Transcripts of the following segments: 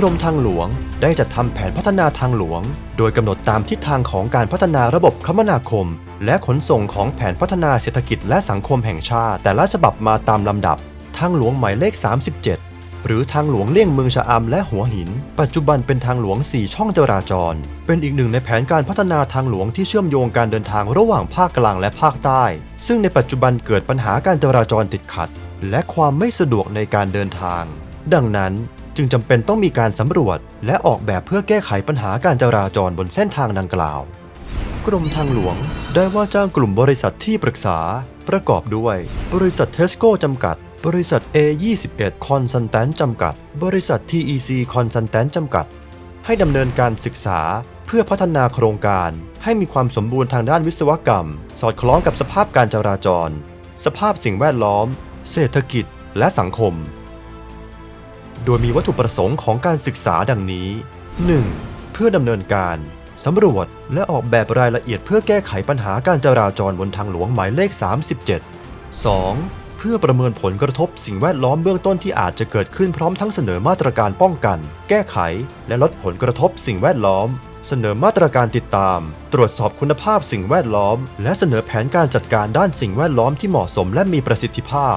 กรมทางหลวง ได้จัดทำแผนพัฒนาทางหลวง โดยกำหนดตามทิศทางของการพัฒนาระบบคมนาคม และขนส่งของแผนพัฒนาเศรษฐกิจและสังคมแห่งชาติ แต่ละฉบับมาตามลำดับ ทางหลวงหมายเลข 37 หรือทางหลวงเลี่ยงเมืองชะอำและหัวหิน ปัจจุบันเป็นทางหลวง 4 ช่องจราจร เป็นอีกหนึ่งในแผนการพัฒนาทางหลวงที่เชื่อมโยงการเดินทางระหว่างภาคกลางและภาคใต้ ซึ่งในปัจจุบันเกิดปัญหาการจราจรติดขัด และความไม่สะดวกในการเดินทาง ดังนั้น จึงจำเป็นต้องมีการสำรวจ และออกแบบเพื่อแก้ไขปัญหาการจราจรบนเส้นทางดังกล่าว กรมทางหลวงได้ว่าจ้างกลุ่มบริษัทที่ปรึกษา ประกอบด้วย บริษัทเทสโก้จำกัด บริษัท A21 คอนซัลแทนจำกัด บริษัท TEC คอนซัลแทนจำกัด ให้ดำเนินการศึกษาเพื่อพัฒนาโครงการให้มีความสมบูรณ์ทางด้านวิศวกรรม สอดคล้องกับสภาพการจราจร สภาพสิ่งแวดล้อม เศรษฐกิจ และสังคม โดยมีวัตถุประสงค์ของการศึกษาดังนี้ 1. เพื่อดำเนินการสำรวจและออกแบบรายละเอียดเพื่อแก้ไขปัญหาการจราจรบนทางหลวงหมายเลข 37 2. เพื่อประเมินผลกระทบสิ่งแวดล้อมเบื้องต้นที่อาจจะเกิดขึ้นพร้อมทั้งเสนอมาตรการป้องกัน แก้ไข และลดผลกระทบสิ่งแวดล้อม เสนอมาตรการติดตาม ตรวจสอบคุณภาพสิ่งแวดล้อม และเสนอแผนการจัดการด้านสิ่งแวดล้อมที่เหมาะสมและมีประสิทธิภาพ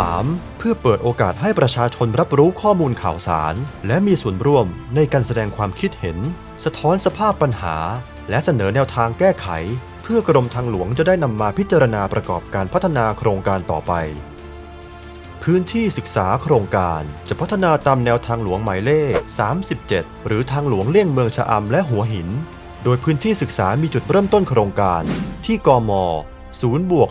3. เพื่อเปิดโอกาสให้ประชาชนรับรู้ข้อมูลข่าวสาร และมีส่วนร่วมในการแสดงความคิดเห็น สะท้อนสภาพปัญหา และเสนอแนวทางแก้ไข เพื่อกรมทางหลวงจะได้นำมาพิจารณาประกอบการพัฒนาโครงการต่อไป พื้นที่ศึกษาโครงการ จะพัฒนาตามแนวทางหลวงหมายเลข 37 หรือทางหลวงเลี่ยงเมืองชะอำและหัวหิน โดยพื้นที่ศึกษามีจุดเริ่มต้นโครงการ ที่กม0บวก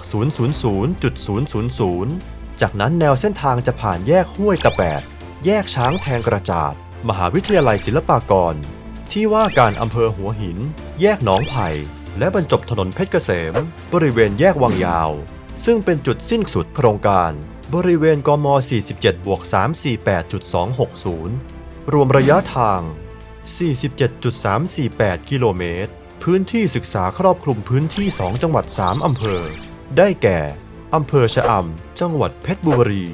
000.000 จากนั้นแนวเส้นทางจะผ่านแยกห้วยตะแปดแยกช้างแทงกระจาด มหาวิทยาลัยศิลปากร ที่ว่าการอำเภอหัวหิน แยกหนองไผ่ และบรรจบถนนเพชรเกษม บริเวณแยกวังยาว ซึ่งเป็นจุดสิ้นสุดโครงการ บริเวณกม 47บวก348.260 รวมระยะทาง 47.348 กิโลเมตร พื้นที่ศึกษาครอบคลุมพื้นที่ 2 จังหวัด 3 อำเภอ ได้แก่ อำเภอชะอำ จังหวัดเพชรบุรี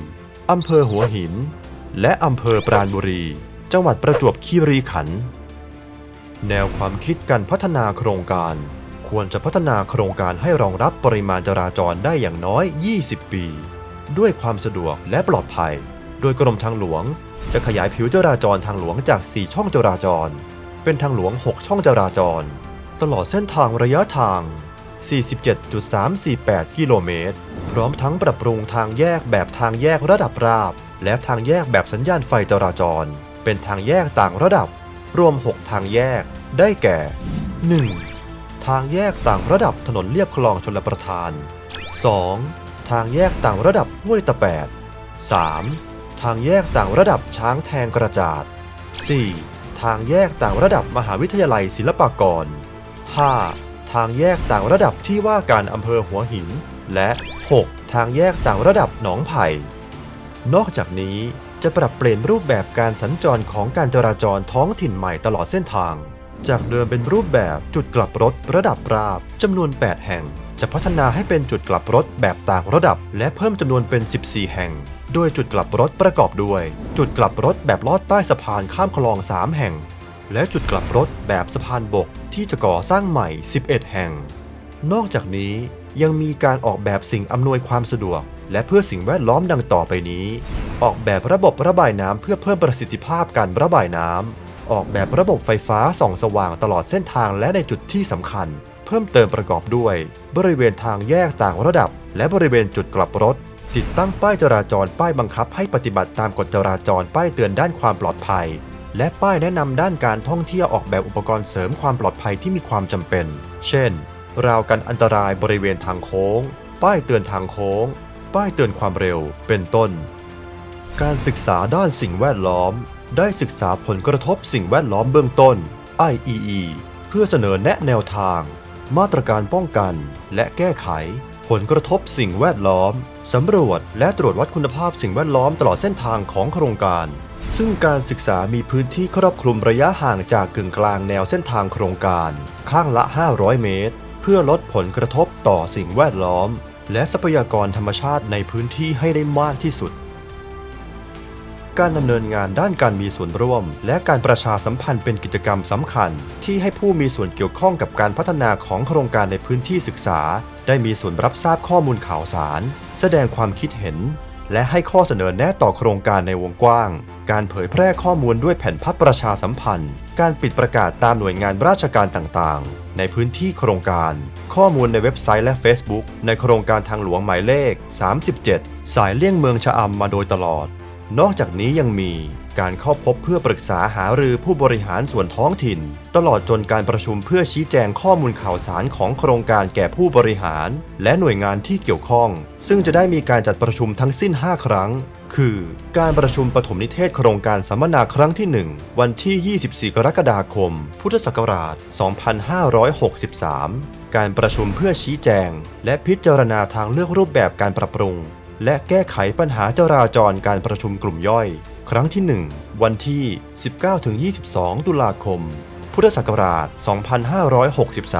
อำเภอหัวหิน และอำเภอปราณบุรี จังหวัดประจวบคีรีขันธ์ แนวความคิดการพัฒนาโครงการควรจะพัฒนาโครงการให้รองรับปริมาณจราจรได้อย่างน้อย 20 ปี ด้วยความสะดวกและปลอดภัย โดยกรมทางหลวง จะขยายผิวจราจรทางหลวงจาก 4 ช่องจราจร เป็นทางหลวง 6 ช่องจราจร ตลอดเส้นทางระยะทาง 47.348 กิโลเมตร พร้อมทั้งปรับปรุงทางแยกแบบทางแยกระดับราบ และทางแยกแบบสัญญาณไฟจราจร เป็นทางแยกต่างระดับ รวม 6 ทางแยก ได้แก่ 1. ทางแยกต่างระดับถนนเลียบคลองชลประทาน 2. ทางแยกต่างระดับห้วยตะแปด 3. ทางแยกต่างระดับช้างแทงกระจาด 4. ทางแยกต่างระดับมหาวิทยาลัยศิลปากร 5. ทางแยกต่างระดับที่ว่าการอำเภอหัวหิน และ 6. ทางแยกต่างระดับหนองไผ่ นอกจากนี้จะปรับเปลี่ยนรูปแบบการสัญจรของการจราจรท้องถิ่นใหม่ตลอดเส้นทาง จากเดิมเป็นรูปแบบจุดกลับรถระดับราบจำนวน 8 แห่ง จะพัฒนาให้เป็นจุดกลับรถแบบต่างระดับ และเพิ่มจำนวนเป็น 14 แห่ง โดยจุดกลับรถประกอบด้วย จุดกลับรถแบบลอดใต้สะพานข้ามคลอง 3 แห่ง และจุดกลับรถแบบสะพานบกที่จะก่อสร้างใหม่ 11 แห่ง นอกจากนี้ยังมีการออกแบบสิ่งอำนวยความสะดวก และเพื่อสิ่งแวดล้อมดังต่อไปนี้ ออกแบบระบบระบายน้ำเพื่อเพิ่มประสิทธิภาพการระบายน้ำออกแบบระบบไฟฟ้าส่องสว่างตลอดเส้นทางและในจุดที่สำคัญ เพิ่มเติมประกอบด้วย บริเวณทางแยกต่างระดับ และบริเวณจุดกลับรถ ติดตั้งป้ายจราจรป้ายบังคับให้ปฏิบัติตามกฎจราจรป้ายเตือนด้านความปลอดภัย และป้ายแนะนำด้านการท่องเที่ยวออกแบบอุปกรณ์เสริมความปลอดภัยที่มีความจำเป็น เช่น ราวกันอันตรายบริเวณทางโค้ง ป้ายเตือนทางโค้ง ป้ายเตือนความเร็ว เป็นต้น การศึกษาด้านสิ่งแวดล้อม ได้ศึกษาผลกระทบสิ่งแวดล้อมเบื้องต้น IEE เพื่อเสนอแนะแนวทาง มาตรการป้องกันและแก้ไข ผลกระทบสิ่งแวดล้อม สำรวจและตรวจวัดคุณภาพสิ่งแวดล้อมตลอดเส้นทางของโครงการ ซึ่งการศึกษามีพื้นที่ครอบคลุมระยะห่างจากกึ่งกลางแนวเส้นทางโครงการ ข้างละ 500 เมตร เพื่อลดผลกระทบต่อสิ่งแวดล้อม และทรัพยากรธรรมชาติในพื้นที่ให้ได้มากที่สุด การดำเนินงานด้านการมีส่วนร่วม และการประชาสัมพันธ์เป็นกิจกรรมสำคัญ ที่ให้ผู้มีส่วนเกี่ยวข้องกับการพัฒนาของโครงการในพื้นที่ศึกษา ได้มีส่วนรับทราบข้อมูลข่าวสาร แสดงความคิดเห็น และให้ข้อเสนอแนะต่อโครงการในวงกว้าง การเผยแพร่ข้อมูลด้วยแผ่นพับประชาสัมพันธ์ การปิดประกาศตามหน่วยงานราชการต่างๆ ในพื้นที่โครงการ ข้อมูลในเว็บไซต์และ Facebook ในโครงการทางหลวงหมายเลข 37 สายเลี่ยงเมืองชะอำมาโดยตลอด นอกจากนี้ยังมีการเข้าพบเพื่อปรึกษาหารือผู้บริหารส่วนท้องถิ่น ตลอดจนการประชุมเพื่อชี้แจงข้อมูลข่าวสารของโครงการแก่ผู้บริหาร และหน่วยงานที่เกี่ยวข้อง ซึ่งจะได้มีการจัดประชุมทั้งสิ้น 5 ครั้ง คือ การประชุมปฐมนิเทศโครงการสัมมนาครั้งที่ 1 วันที่ 24 กรกฎาคม พุทธศักราช 2563 การประชุมเพื่อชี้แจง และพิจารณาทางเลือกรูปแบบการปรับปรุง และแก้ไขปัญหาจราจรการประชุมกลุ่มย่อย ครั้งที่ 1 วันที่ 19-22 ตุลาคม พุทธศักราช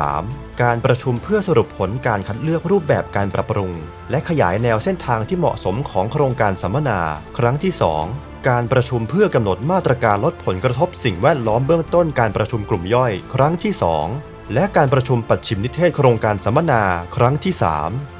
2563 การประชุมเพื่อสรุปผลการคัดเลือกรูปแบบการปรับปรุง และขยายแนวเส้นทางที่เหมาะสมของโครงการสัมมนา ครั้งที่ 2การประชุมเพื่อกำหนดมาตรการลดผลกระทบสิ่งแวดล้อมเบื้องต้นการประชุมกลุ่มย่อย ครั้งที่ 2 และการประชุมปัดชิมนิเทศโครงการสัมมนา ครั้งที่ 3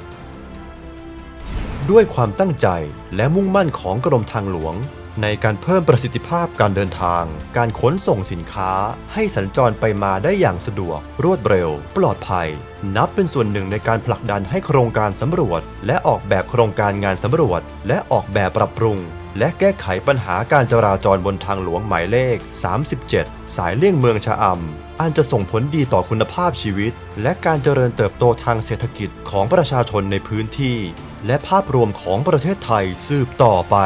ด้วยความตั้งใจและมุ่งมั่นของกรมทางหลวง ในการเพิ่มประสิทธิภาพการเดินทาง การขนส่งสินค้า ให้สัญจรไปมาได้อย่างสะดวก รวดเร็ว ปลอดภัย นับเป็นส่วนหนึ่งในการผลักดันให้โครงการสำรวจ และออกแบบโครงการงานสำรวจ และออกแบบปรับปรุง และแก้ไขปัญหาการจราจรบนทางหลวงหมายเลข 37 สายเลี่ยงเมืองชะอำอันจะส่งผลดีต่อคุณภาพชีวิต และการเจริญเติบโตทางเศรษฐกิจของประชาชนในพื้นที่ และภาพรวมของประเทศไทยสืบต่อไป